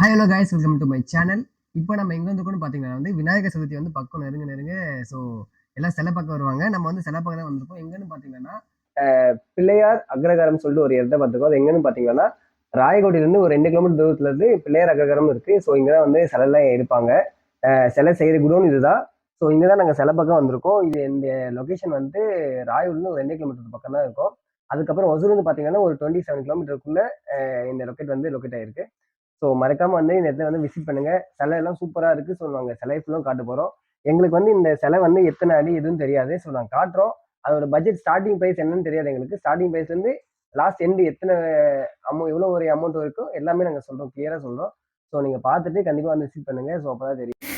Hi hello guys welcome to my channel இப்போ நம்ம எங்கே கூட பார்த்தீங்கன்னா வந்து விநாயகர் சதுர்த்தி வந்து பக்கம் நெருங்க நெருங்க ஸோ எல்லாம் சில பக்கம் வருவாங்க. நம்ம வந்து சில பக்கம் தான் வந்திருக்கோம். எங்கன்னு பார்த்தீங்கன்னா பிள்ளையார் அக்ரகாரம் சொல்லிட்டு ஒரு இடத்த பார்த்துருக்கோம். அது எங்கன்னு பார்த்தீங்கன்னா ராயகோட்டிலேருந்து ஒரு ரெண்டு கிலோமீட்டர் தூரத்துல இருந்து பிள்ளையார் அக்ரகாரம் இருக்கு. ஸோ இங்கே தான் வந்து சிலைலாம் எடுப்பாங்க சிலை செய்கிற குடோன் இதுதான். ஸோ இங்கே தான் நாங்கள் சில பக்கம் வந்திருக்கோம். இது இந்த லொக்கேஷன் வந்து ராயூர்லேருந்து ஒரு ரெண்டு கிலோமீட்டர் பக்கம் தான் இருக்கும். அதுக்கப்புறம் ஒசூர் வந்து பார்த்தீங்கன்னா ஒரு டுவெண்ட்டி செவன் கிலோமீட்டருக்குள்ளே இந்த லொக்கேட் வந்து லொக்கேட் ஆயிருக்கு. ஸோ மறக்காம வந்து இந்த இடத்துல வந்து விசிட் பண்ணுங்க. சிலை எல்லாம் சூப்பராக இருக்கு. ஸோ நாங்கள் சிலை ஃபுல்லும் காட்ட போகிறோம் எங்களுக்கு வந்து இந்த சிலை வந்து எத்தனை அடி எதுவும் தெரியாது. ஸோ நாங்கள் காட்டுறோம். அதோட பட்ஜெட் ஸ்டார்டிங் ப்ரைஸ் என்னன்னு தெரியாது எங்களுக்கு. ஸ்டார்டிங் ப்ரைஸ்லேருந்து லாஸ்ட் எண்டு எத்தனை அமௌண்ட் எவ்வளோ ஒரு அமௌண்ட் இருக்கோ எல்லாமே நாங்கள் சொல்கிறோம் கிளியராக சொல்கிறோம் ஸோ நீங்கள் பார்த்துட்டு கண்டிப்பாக வந்து விசிட் பண்ணுங்க. ஸோ அப்போ தான் தெரியும்.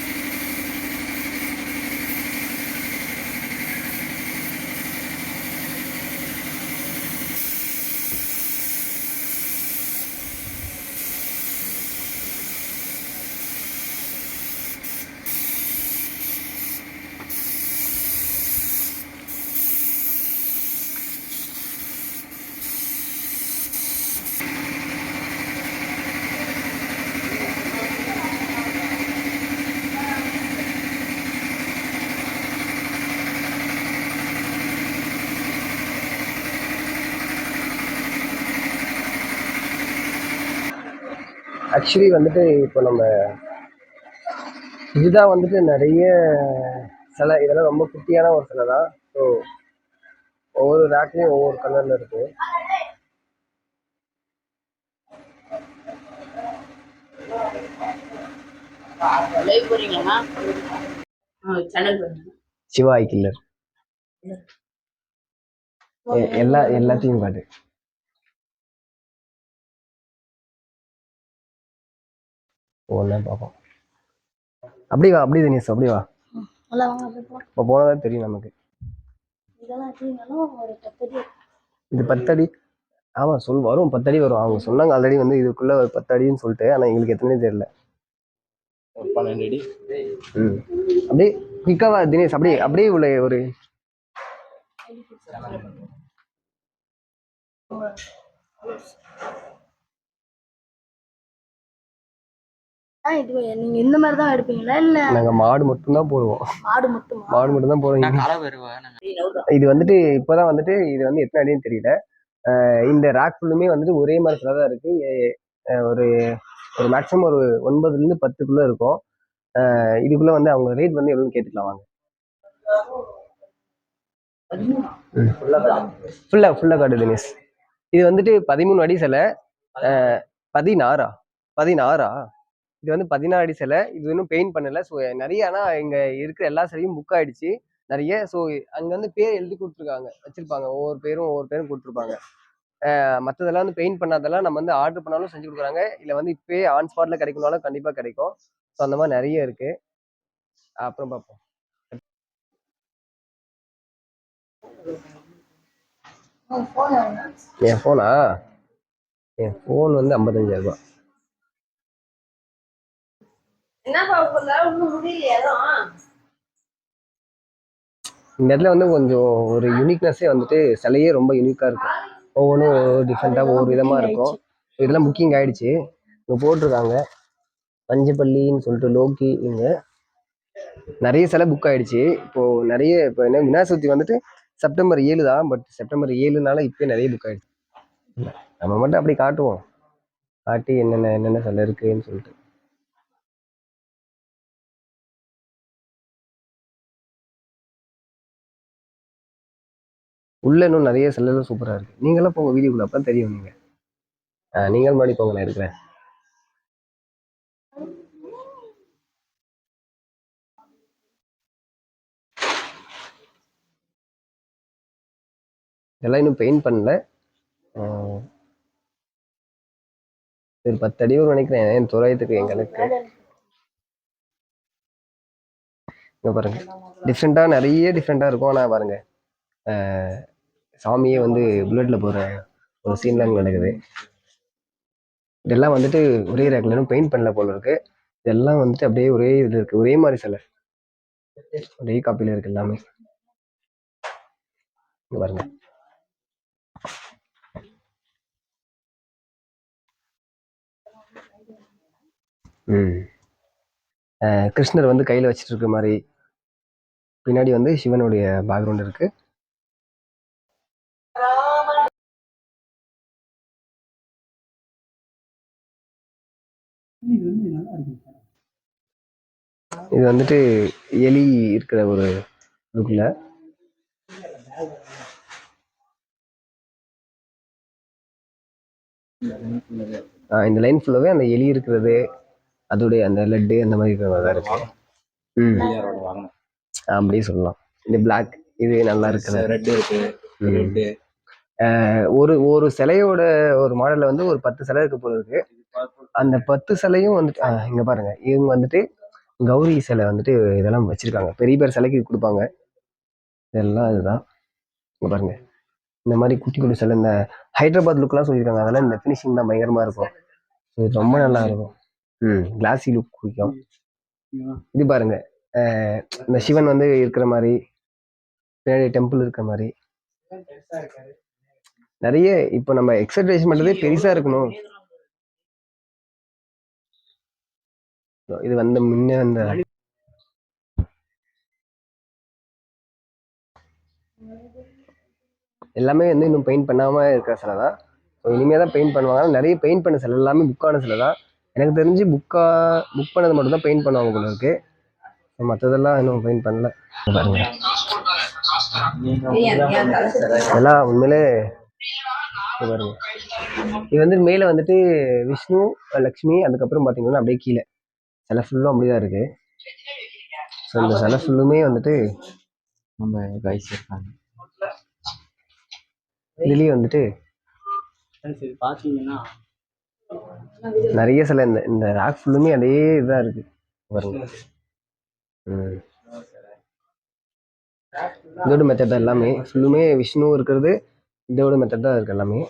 ஆக்சுவலி வந்துட்டு இப்போ நம்ம இதுதான் வந்துட்டு நிறைய சிலை. இதெல்லாம் ரொம்ப குட்டியான ஒரு சிலை தான். ஸோ ஒவ்வொரு ரேக்லேயும் ஒவ்வொரு கலரில் இருக்கு. லைவ் போறீங்களா சேனல் பண்ணுங்க. சிவாய் கில்லர் எல்லா எல்லாத்தையும் காட்டு. ஒன்றா பார்ப்போம். அப்படி வா அப்படி தினேஷ் அப்படி வா. இப்போ போனதான் தெரியும் நமக்கு. இது பத்தடி? ஆமாம் சொல் வரும் பத்தடி வரும். அவங்க சொன்னாங்க ஆல்ரெடி வந்து இதுக்குள்ள ஒரு பத்து அடின்னு சொல்லிட்டு ஆனால் எங்களுக்கு எத்தனை தெரியல. பன்னெண்டு அடி ம். அப்படியே குயிக்காவா தினேஷ். அப்படியே அப்படியே உள்ள ஒரு. ஆ இது நீங்க இந்த மாதிரி தான் எடுப்பீங்களா? இல்ல நாங்கள் மாடு மட்டும்தான் போடுவோம். மாடு மட்டுமா? மாடு மட்டும் தான் போடுவோம் இது வந்துட்டு இப்போதான் வந்துட்டு இது வந்து எத்தனை அடின்னு தெரியல. இந்த ரேக் ஃபுல்லுமே வந்துட்டு ஒரே மாதிரி சில தான் இருக்கு. ஒரு ஒரு மேக்ஸிமம் ஒரு ஒன்பதுலேருந்து பத்துக்குள்ள இருக்கும். இதுக்குள்ள வந்து அவங்க ரேட் வந்து எவ்வளோன்னு கேட்டுக்கலாம் வாங்க. ஃபுல்லாக ஃபுல்லாக காட்டு தினேஷ். இது வந்துட்டு பதிமூணு அடி சிலை. பதினாறா? பதினாறா? இது வந்து பதினாறு அடி சிலை. இது இன்னும் பெயிண்ட் பண்ணல. ஸோ நிறைய ஆனால் இங்கே இருக்கிற எல்லா சிலையும் புக் ஆயிடுச்சு. நிறைய. ஸோ அங்கே வந்து பேர் எழுதி கொடுத்துருக்காங்க. வச்சிருப்பாங்க. ஒவ்வொரு பேரும் ஒவ்வொரு பேரும் கொடுத்துருப்பாங்க. மற்றதெல்லாம் வந்து பெயிண்ட் பண்ணாதெல்லாம் நம்ம வந்து ஆர்டர் பண்ணாலும் செஞ்சு கொடுக்குறாங்க. இல்லை வந்து இப்போயே ஆன் ஸ்பாட்ல கிடைக்கணும்னாலும் கண்டிப்பாக கிடைக்கும். ஸோ அந்த மாதிரி நிறைய இருக்கு. அப்புறம் பார்ப்போம். என் ஃபோனா என் ஃபோன் வந்து ஐம்பத்தஞ்சாயிரம் ரூபாய். என்னப்பா முடியலையா இந்த இடத்துல வந்து கொஞ்சம் ஒரு யூனிக்னஸே வந்துட்டு சிலையே ரொம்ப யூனிக்காக இருக்கும். ஒவ்வொன்றும் ஒவ்வொரு டிஃப்ரெண்ட்டாக ஒவ்வொரு விதமாக இருக்கும். இதெல்லாம் புக்கிங் ஆயிடுச்சு. இங்கே போட்டிருக்காங்க. பஞ்சப்பள்ளின்னு சொல்லிட்டு லோக்கி இங்கே. நிறைய சிலை புக் ஆயிடுச்சு. இப்போ நிறைய இப்போ என்ன விநாயகர் சதுர்த்தி வந்துட்டு செப்டம்பர் ஏழு தான். பட் செப்டம்பர் ஏழுனால இப்போ நிறைய புக் ஆயிடுச்சு. நம்ம மட்டும் அப்படி காட்டுவோம். காட்டி என்னென்ன என்னென்ன சிலை இருக்குன்னு சொல்லிட்டு. உள்ள இன்னும் நிறைய செல்லெல்லாம் சூப்பராக இருக்கு. நீங்களாம் போங்க வீடியோக்குள்ள அப்போ தெரியும் நீங்கள் ஆ, நீங்கள் முன்னாடி போங்க நான் இருக்கிறேன் இதெல்லாம் இன்னும் பெயிண்ட் பண்ணல. ஆ, ஒரு பத்து அடி வரும் நினைக்கிறேன். என் துறையத்துக்கு என் கணக்கு. இங்கே பாருங்க. டிஃப்ரெண்ட்டாக நிறைய டிஃப்ரெண்ட்டாக இருக்கும். ஆனால் பாருங்க. ஆஹ் சாமியே வந்து புல்லட்டில் போகிற ஒரு சீன்லாம் நடக்குது. இதெல்லாம் வந்துட்டு ஒரே ரேக்கில் இன்னும் பெயிண்ட் பண்ணல போல இருக்கு. இதெல்லாம் வந்துட்டு அப்படியே ஒரே இது இருக்கு. ஒரே மாதிரி சிலை. ஒரே காப்பியில் இருக்கு எல்லாமே. பாருங்க. ம். கிருஷ்ணர் வந்து கையில் வச்சுட்டு இருக்க மாதிரி. பின்னாடி வந்து சிவனுடைய பேக்ரவுண்ட் இருக்குது இது வந்துட்டு எலி இருக்கிற ஒரு லுக்கில் இந்த லைன் ஃபுல்லாகவே அந்த எலி இருக்கிறது அதோடைய அந்த லட்டு அந்த மாதிரி இருக்கிற மாதிரி தான் இருக்கு. ம். அப்படியே சொல்லலாம். இந்த பிளாக் இது நல்லா இருக்குது ரெட் இருக்கு. ஒரு ஒரு சிலையோட ஒரு மாடல்ல வந்து ஒரு பத்து சிலை இருக்க போல இருக்கு. அந்த பத்து சிலையும் வந்துட்டு இங்கே இங்க பாருங்க. இவங்க வந்துட்டு கௌரி சிலை வந்துட்டு இதெல்லாம் வச்சிருக்காங்க. பெரிய பேர் சிலைக்கு கொடுப்பாங்க. இதெல்லாம் இதுதான். இங்க பாருங்க. இந்த மாதிரி குட்டி குட்டி சிலை இந்த ஹைதராபாத் லுக்லாம் சொல்லியிருக்காங்க. அதெல்லாம் இந்த ஃபினிஷிங் தான் பயங்கரமா இருக்கும். இது ரொம்ப நல்லா இருக்கும். ம் கிளாசி லுக் பிடிக்கும். இது பாருங்க. இந்த சிவன் வந்து இருக்கிற மாதிரி பின்னாடி டெம்பிள் இருக்கிற மாதிரி. நிறைய இப்போ நம்ம எக்ஸசைஸ் பண்ணுறதே பெருசாக இருக்கணும். இது வந்து முன்ன அந்த எல்லாமே வந்து இன்னும் பெயிண்ட் பண்ணாம இருக்கிற சிலை தான். ஸோ இனிமே தான் பெயிண்ட் பண்ணுவாங்க. நிறைய பெயிண்ட் பண்ண சிலை எல்லாமே புக்கான சிலை தான். எனக்கு தெரிஞ்சு புக்கா புக் பண்ணது மட்டும் தான் பெயிண்ட் பண்ணுவாங்க போல இருக்கு. மற்றதெல்லாம் இன்னும் பெயிண்ட் பண்ணல. இதெல்லாம் உண்மையிலே பாருங்க. இது வந்து மேலே வந்துட்டு விஷ்ணு லக்ஷ்மி அதுக்கப்புறம் பார்த்தீங்கன்னா அப்படியே கீழே. சிலை ஃபுல்லும் அப்படிதான் இருக்கு. ஸோ இந்த சிலை ஃபுல்லுமே வந்துட்டு நம்ம கைஸ் இருக்காங்க. இதுலேயே வந்துட்டு நிறைய சிலை இந்த இந்த ராக் ஃபுல்லுமே அதே இதாக இருக்கு. பாருங்க. இதோட மெத்தட் தான் எல்லாமே. ஃபுல்லுமே விஷ்ணு இருக்கிறது இதோட மெத்தட் தான் இருக்கு எல்லாமே.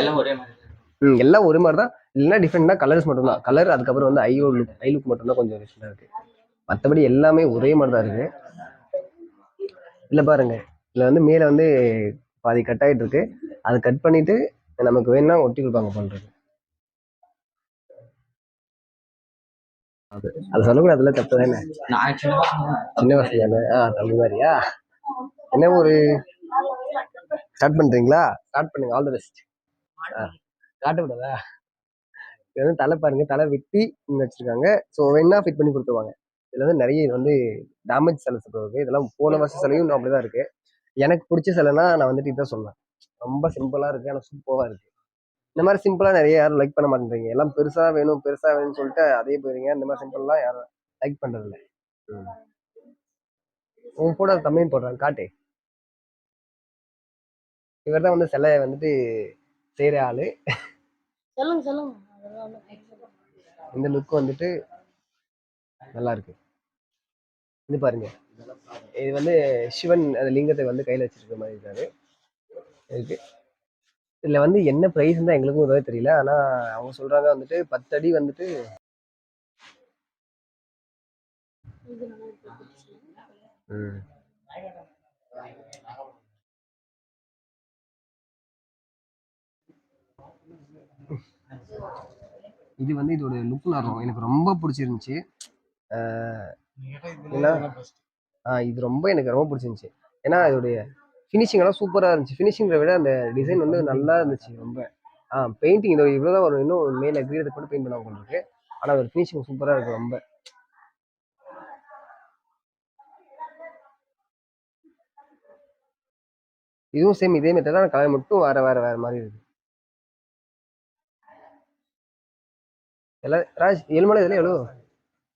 எல்லாம் ஒரே மாதிரி. எல்லாம் ஒரு மாதிரி தான். இல்லைன்னா டிஃப்ரெண்ட்னா கலர்ஸ் மட்டும்தான். கலர் அதுக்கப்புறம் வந்து ஐயோ லுக் ஐ லுக் மட்டும்தான் கொஞ்சம் டிஃப்ரெண்டாக இருக்கு. மற்றபடி எல்லாமே ஒரே மாதிரி தான் இருக்கு. இல்லை பாருங்க. இதில் வந்து மேலே வந்து பாதி கட் ஆகிட்டு இருக்கு. அது கட் பண்ணிட்டு நமக்கு வேணும்னா ஒட்டி கொடுப்பாங்க பண்ணுறது அது சொல்லக்கூடாதுல தப்பு தானே? நான் சின்ன வசதி தானே. ஆ தம்பி மாதிரியா? என்ன ஒரு ஸ்டார்ட் பண்ணுறீங்களா ஸ்டார்ட் பண்ணுங்க. ஆல் தி பெஸ்ட் காட்டக்கூடாதா விடாதா இது வந்து தலை பாருங்க தலை வெட்டி வச்சிருக்காங்க. ஸோ வேணா ஃபிட் பண்ணி கொடுத்துருவாங்க. இதுல வந்து நிறைய இது வந்து டேமேஜ் சிலை சொல்றது இதெல்லாம் போன வருஷம் சிலையும் இன்னும் அப்படிதான் இருக்கு. எனக்கு பிடிச்ச சிலைனா நான் வந்துட்டு இதான் சொல்லுவேன் ரொம்ப சிம்பிளா இருக்கு ஆனால் சூப்பராக இருக்கு. இந்த மாதிரி சிம்பிளா நிறைய யாரும் லைக் பண்ண மாட்டேங்கிறீங்க எல்லாம் பெருசா வேணும் பெருசா வேணும்னு சொல்லிட்டு அதே போயிருங்க இந்த மாதிரி சிம்பிள்லாம் யாரும் லைக் பண்றது இல்லை. உன் கூட தமிழ் போடுறான் காட்டு. இவர் தான் வந்து சிலை வந்துட்டு செய்கிற ஆளு. சொல்லுங்க சொல்லுங்க. இந்த லுக் வந்துட்டு நல்லா இருக்கு. இது பாருங்க. இது வந்து சிவன் அந்த லிங்கத்தை வந்து கையில வச்சிருக்க மாதிரி இருக்காரு. இருக்கு இதுல வந்து என்ன பிரைஸ் தான் எங்களுக்கும் இதுவே தெரியல. ஆனா அவங்க சொல்றாங்க வந்துட்டு பத்து அடி வந்துட்டு ம். இது வந்து இதோட லுக் நரம் எனக்கு ரொம்ப பிடிச்சிருந்துச்சு. ஏன்னா ஆ இது ரொம்ப எனக்கு ரொம்ப பிடிச்சிருந்துச்சு. ஏன்னா இதோடைய ஃபினிஷிங் எல்லாம் சூப்பராக இருந்துச்சு. ஃபினிஷிங்கை விட அந்த டிசைன் வந்து நல்லா இருந்துச்சு ரொம்ப. ஆ பெயிண்டிங் இதோ இவ்வளோ தான் வரும் இன்னும் மேலே கிரீடத்தை கூட பெயிண்ட் பண்ண உங்களுக்கு. ஆனால் அதோட ஃபினிஷிங் சூப்பராக இருக்கு ரொம்ப. இதுவும் சேம் இதே மெத்தட் தான். கலர் மட்டும் வேற வேற வேற மாதிரி இருக்கு. எல்லாம் ராஜ் ஏழுமலை இதில் எவ்வளோ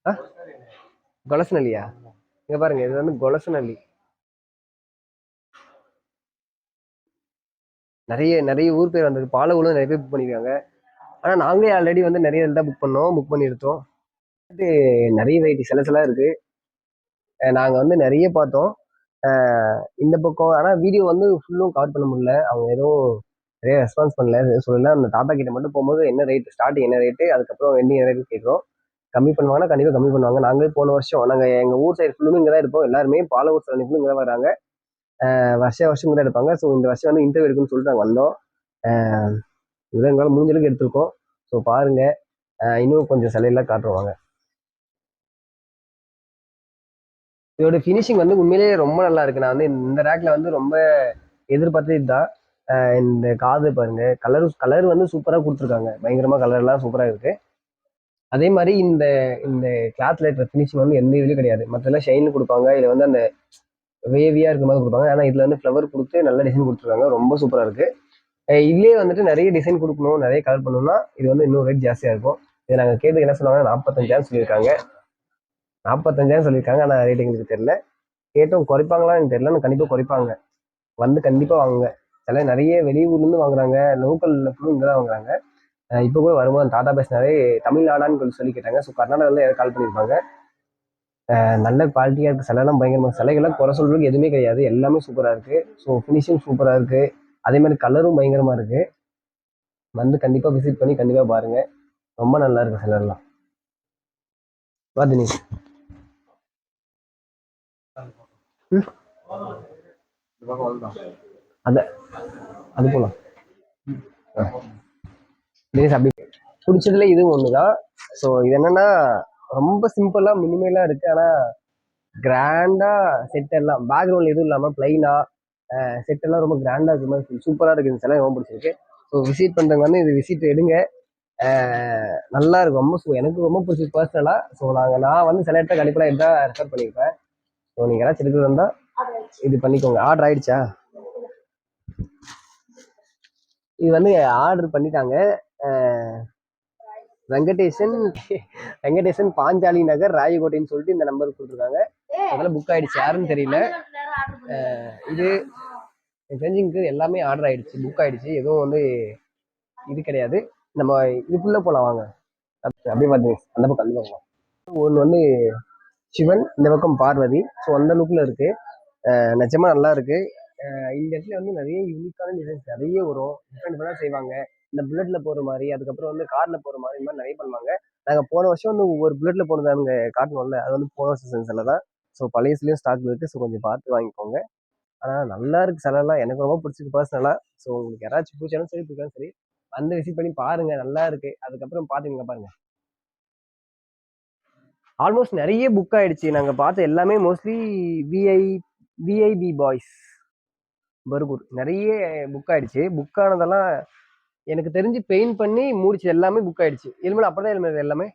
ஆ? கொலசனல்லியா இங்கே பாருங்க இது வந்து கொலசனல்லி நிறைய நிறைய ஊர் பேர் வந்தது. பாலகுளம் நிறைய பேர் புக் பண்ணியிருக்காங்க ஆனால் நாங்களே ஆல்ரெடி வந்து நிறைய தான் புக் பண்ணோம் புக் பண்ணி எடுத்தோம் நிறைய வெரைட்டி சில சில இருக்குது நாங்கள் வந்து நிறைய பார்த்தோம். இந்த பக்கம் ஆனால் வீடியோ வந்து ஃபுல்லும் கவர் பண்ண முடியல. அவங்க எதுவும் நிறைய ரெஸ்பான்ஸ் பண்ணல. சொல்லல அந்த தாத்தா கிட்ட மட்டும் போகும்போது என்ன ரேட் ஸ்டார்டிங் என்ன ரேட்டு அதுக்கப்புறம் எண்டிங் என்ன ரேட் கேட்குறோம். கம்மி பண்ணுவாங்கன்னா கண்டிப்பாக கம்மி பண்ணுவாங்க. நாங்களே போன வருஷம் நாங்கள் எங்கள் ஊர் சைடு ஃபுல்லுமே இங்கே தான் இருப்போம். எல்லாருமே பாலவூர் சைடு இங்கே தான் வராங்க. வருஷ வருஷம் கூட எடுப்பாங்க. ஸோ இந்த வருஷம் வந்து இன்டர்வியூ எடுக்குன்னு சொல்லிட்டு நாங்கள் வந்தோம். அஹ் எங்களால் முடிஞ்சளவுக்கு எடுத்திருக்கோம். ஸோ பாருங்கள் இன்னும் கொஞ்சம் சிலையெல்லாம் காட்டுருவாங்க இதோட ஃபினிஷிங் வந்து உண்மையிலேயே ரொம்ப நல்லா இருக்கு. நான் வந்து இந்த ரேக்ல வந்து ரொம்ப எதிர்பார்த்தது இதுதான். இந்த காது பாருங்க. கலர் கலர் வந்து சூப்பராக கொடுத்துருக்காங்க. பயங்கரமாக கலர்லாம் சூப்பராக இருக்குது அதே மாதிரி இந்த இந்த கிளாத்ல இருக்கிற ஃபினிஷிங் வந்து எந்த இதுலையும் கிடையாது. மற்றெல்லாம் ஷைன் கொடுப்பாங்க. இதில் வந்து அந்த வேவியாக இருக்க மாதிரி கொடுப்பாங்க. ஆனால் இதில் வந்து ஃப்ளவர் கொடுத்து நல்ல டிசைன் கொடுத்துருக்காங்க. ரொம்ப சூப்பராக இருக்குது இதுலேயே வந்துட்டு நிறைய டிசைன் கொடுக்கணும் நிறைய கலர் பண்ணணும்னா இது வந்து இன்னும் ரேட் ஜாஸ்தியாக இருக்கும். இதை நாங்கள் கேட்டு என்ன சொன்னாங்க நாற்பத்தஞ்சாயிரம் சொல்லியிருக்காங்க. நாற்பத்தஞ்சாயிரம் சொல்லியிருக்காங்க. ஆனால் ரேட் எங்களுக்கு தெரில கேட்டோம் குறைப்பாங்களா எனக்கு தெரியல குறைப்பாங்க. வந்து கண்டிப்பாக வாங்குங்க. சில நிறைய வெளியூர்ல இருந்து வாங்குறாங்க. லோக்கல்ல ஃபுல்லும் இங்கே தான் வாங்குறாங்க. இப்போ கூட வரும்போது தாத்தா பேசினாரே தமிழ்நாடான்னு சொல்லி கேட்டாங்க. ஸோ கர்நாடகாவில் யாரும் கால் பண்ணியிருப்பாங்க. நல்ல குவாலிட்டியாக இருக்குது சிலைலாம் பயங்கரமாக சிலைகள்லாம் குறை சொல்றதுக்கு எதுவுமே கிடையாது. எல்லாமே சூப்பராக இருக்குது ஸோ ஃபினிஷிங் சூப்பராக இருக்குது அதே மாதிரி கலரும் பயங்கரமாக இருக்குது வந்து கண்டிப்பாக விசிட் பண்ணி கண்டிப்பாக பாருங்கள் ரொம்ப நல்லா இருக்கு சிலர்லாம் நீ அத அது போலாம் தினேஷ் அப்படி பிடிச்சதுல இதுவும் தான் ஸோ இது என்னன்னா ரொம்ப சிம்பிளாக மினிமலாக இருக்கு. ஆனால் கிராண்டாக செட் எல்லாம் பேக்ரவுண்ட் எதுவும் இல்லாமல் பிளைனாக செட் எல்லாம் ரொம்ப கிராண்டாக இருக்கு மாதிரி சூப்பராக இருக்கு இந்த சிலை ரொம்ப பிடிச்சிருக்கு. ஸோ விசிட் பண்ணுறவங்க வந்து இது விசிட் எடுங்க. நல்லா இருக்கும். ரொம்ப ஸோ எனக்கு ரொம்ப பிடிச்சிருக்கு பர்சனலாக ஸோ நாங்கள் நான் வந்து சில இடத்த கண்டிப்பாக எடுத்தால் ரெஃபர் பண்ணியிருப்பேன். ஸோ நீங்கள் ஏதாச்சும் எடுக்கிறது வந்தால் இது பண்ணிக்கோங்க. ஆர்டர் ஆயிடுச்சா? இது வந்து ஆர்டர் பண்ணிட்டாங்க. வெங்கடேசன் வெங்கடேசன் பாஞ்சாலி நகர் ராயகோட்டைன்னு சொல்லிட்டு இந்த நம்பர் கொடுத்துருக்காங்க. அதெல்லாம் புக் ஆயிடுச்சு. யாருன்னு தெரியல. இது எனக்கு எல்லாமே ஆர்டர் ஆயிடுச்சு. புக் ஆயிடுச்சு. எதுவும் வந்து இது கிடையாது. நம்ம இதுக்குள்ளே போகலாம் வாங்க. அப்படியே பார்த்து அந்த பக்கம் அந்த பக்கம் ஒன்று வந்து சிவன் இந்த பக்கம் பார்வதி. ஸோ அந்த லுக்கில் இருக்குது நிஜமாக நல்லா இருக்குது இந்த இடத்துல வந்து நிறைய யூனிக்கான டிசைன்ஸ் நிறைய வரும். டிஃப்ரெண்ட் டிஃப்ரெண்டாக செய்வாங்க. இந்த புல்லட்ல போகிற மாதிரி அதுக்கப்புறம் வந்து கார்ல போகிற மாதிரி இந்த மாதிரி நிறைய பண்ணுவாங்க. நாங்கள் போன வருஷம் வந்து ஒவ்வொரு புல்லட்ல போனது அங்கே காட்டணும்ல அது வந்து போன வருஷம் சென்ஸ்ல தான். ஸோ பழையசுலயும் ஸ்டாக் இருக்குது ஸோ கொஞ்சம் பார்த்து வாங்கிக்கோங்க. ஆனால் நல்லா இருக்கு சிலர்லாம் எனக்கு ரொம்ப பிடிச்சிருக்கு பர்சனலாக ஸோ உங்களுக்கு யாராச்சும் பிடிச்சாலும் சரி பிடிச்சாலும் சரி வந்து விசிட் பண்ணி பாருங்க. நல்லா இருக்கு. அதுக்கப்புறம் பார்த்துங்க பாருங்க. ஆல்மோஸ்ட் நிறைய புக் ஆயிடுச்சு. நாங்கள் பார்த்த எல்லாமே mostly V I VIP boys Bargur. நிறைய புக் ஆயிடுச்சு. புக் ஆனதெல்லாம் எனக்கு தெரிஞ்சு பெயிண்ட் பண்ணி முடிச்சு எல்லாமே புக் ஆயிடுச்சு. எலும்பு அப்படிதான் எலும்பு எல்லாமே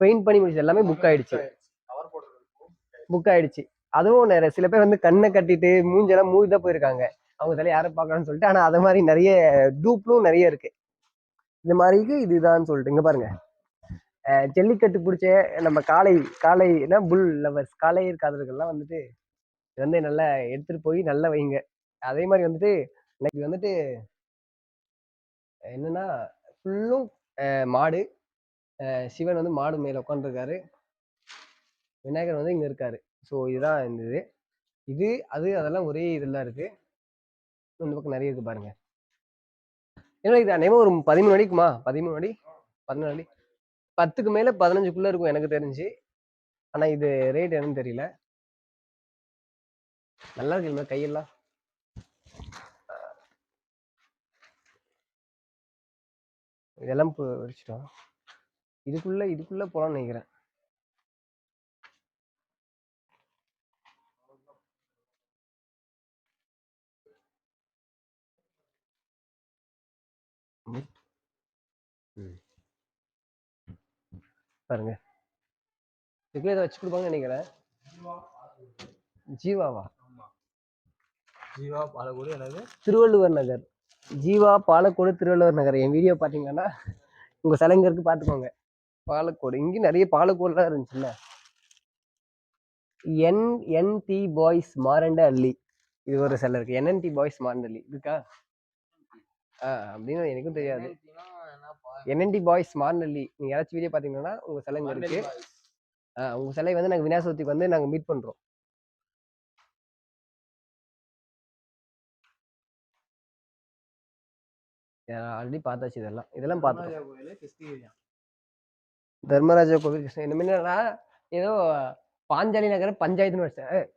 பெயிண்ட் பண்ணி முடிச்சு எல்லாமே புக் ஆயிடுச்சு. புக் ஆயிடுச்சு. அதுவும் நிறைய சில பேர் வந்து கண்ணை கட்டிட்டு மூஞ்செல்லாம் மூடி தான் போயிருக்காங்க. அவங்க தலை யாரும் பார்க்கணும்னு சொல்லிட்டு ஆனால் அது மாதிரி நிறைய டூப்லும் நிறைய இருக்கு. இந்த மாதிரிக்கு இதுதான் சொல்லிட்டு இங்க பாருங்க. ஜல்லிக்கட்டு பிடிச்ச நம்ம காளை காளை புல் லவர்ஸ். காளை காதல்கள்லாம் வந்துட்டு வந்து நல்லா எடுத்துட்டு போய் நல்லா வைங்க. அதே மாதிரி வந்துட்டு இன்னைக்கு வந்துட்டு என்னன்னா ஃபுல்லும் மாடு. சிவன் வந்து மாடு மேல உட்காந்துருக்காரு விநாயகர் வந்து இங்க இருக்காரு. ஸோ இதுதான் இந்த இது. இது அது அதெல்லாம் ஒரே இதெல்லாம் இருக்கு. இந்த பக்கம் நிறைய இருக்கு பாருங்க. இல்லை இது அநேகமாக ஒரு பதிமூணு அடிக்குமா? பதிமூணு அடி? பதினாலு அடி? பத்துக்கு மேல பதினஞ்சுக்குள்ள இருக்கும் எனக்கு தெரிஞ்சு. ஆனா இது ரேட் என்னன்னு தெரியல. நல்லா இருக்கு இல்லை கையெல்லாம். இதெல்லாம் இப்போ வச்சுட்டோம் இதுக்குள்ள இதுக்குள்ள போலாம்னு நினைக்கிறேன். பாருங்க. இதுக்குள்ள இதை வச்சு கொடுப்பாங்கன்னு நினைக்கிறேன். ஜீவாவா? ஜீவா பாலக்கோடு என்னது? திருவள்ளுவர் நகர். ஜீவா பாலக்கோடு திருவள்ளுவர் நகர். என் வீடியோ பார்த்தீங்கன்னா உங்க சிலைங்க இருக்கு பார்த்துக்கோங்க பாலக்கோடு. இங்கேயும் நிறைய பாலக்கோடுலாம் இருந்துச்சுல்ல? என் என்டி பாய்ஸ் மாரண்ட அள்ளி இது ஒரு சிலை இருக்கு. என்என்டி பாய்ஸ் மாரண்ட அள்ளி இருக்கா? ஆ அப்படின்னு எனக்கும் தெரியாது. என்என்டி பாய்ஸ் மாரண்டல்லி நீங்க யாராச்சும் வீடியோ பார்த்தீங்கன்னா உங்க சிலை இங்க இருக்கு ஆ, உங்க சிலை வந்து நாங்க விநாசத்துக்கு வந்து நாங்க மீட் பண்றோம். ஆல்ரெடி பார்த்தாச்சு இதெல்லாம். இதெல்லாம் கிறிஸ்டியா தர்மராஜா கோவில் கிருஷ்ணன் இந்த என்னன்னா ஏதோ பாஞ்சாலி நகர பஞ்சாயத்துன்னு வச்சேன் ஏய்,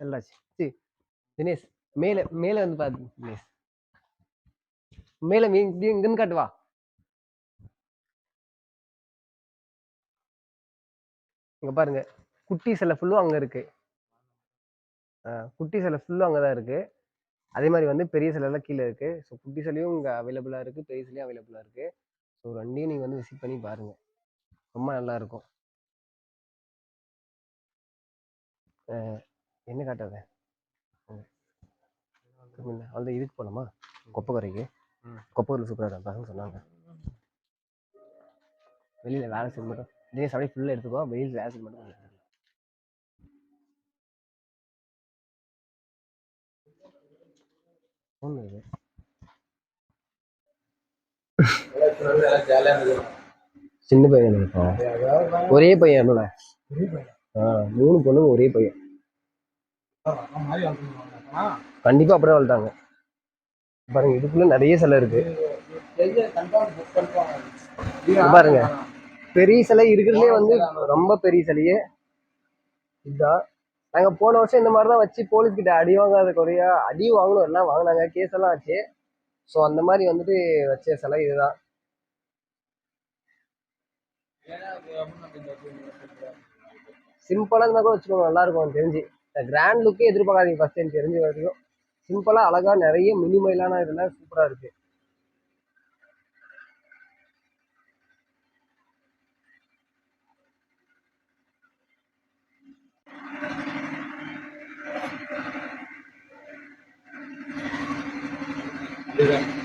செல்வராஜ் சி தினேஷ் மேல மேல வந்து பாரு தினேஷ். மேல மீ- இங்க இருந்து காட்டு வா. இங்க பாருங்க. குட்டி சிலை ஃபுல்லும் அங்க இருக்கு. குட்டி சிலை ஃபுல்லும் அங்கே தான் இருக்கு. அதே மாதிரி வந்து பெரிய சிலைலாம் கீழே இருக்கு. ஸோ குட்டி சிலையும் இங்கே அவைலபிளாக இருக்கு. பெரிய சிலையும் அவைலபிளாக இருக்கு. ஸோ ரெண்டையும் நீங்கள் வந்து விசிட் பண்ணி பாருங்க. ரொம்ப நல்லா இருக்கும். ஆ, என்ன காட்டாத அந்த இதுக்கு போகலாமா கொப்பக்கரைக்கு? ம். கொப்பக்கரையில் சூப்பராக இருப்பாங்கன்னு சொன்னாங்க. வெளியில் வேலை செய்ய மட்டும். இதே சமையல் ஃபுல்லாக எடுத்துக்கோ. வெயில் வேலை செய்ய மட்டும். சின்ன பையன் இருப்பான் ஒரே பையன் ஆ மூணு பொண்ணுங்க ஒரே பையன். கண்டிப்பா அப்படியே வளர்த்தாங்க. பாருங்க இதுக்குள்ள நிறைய சிலை இருக்கு. பாருங்க. பெரிய சிலை இருக்கிறதுலே வந்து ரொம்ப பெரிய சிலையே. இதுதான் நாங்கள் போன வருஷம் இந்த மாதிரி தான் வச்சு போலீஸ் கிட்ட அடி வாங்காத குறையா அடி வாங்கணும் எல்லாம் வாங்கினாங்க கேஸ் எல்லாம் ஆச்சு. ஸோ அந்த மாதிரி வந்துட்டு வச்ச சிலை இதுதான். சிம்பிளாக இருந்தால் கூட வச்சுக்கோங்க நல்லா இருக்கும் எனக்கு தெரிஞ்சு. இந்த கிராண்ட் லுக்கே எதிர்பார்க்காதீங்க ஃபர்ஸ்ட் எனக்கு தெரிஞ்ச வரைக்கும். சிம்பிளாக அழகாக நிறைய மினிமைலான இதெல்லாம் சூப்பராக இருக்குது இதுதான்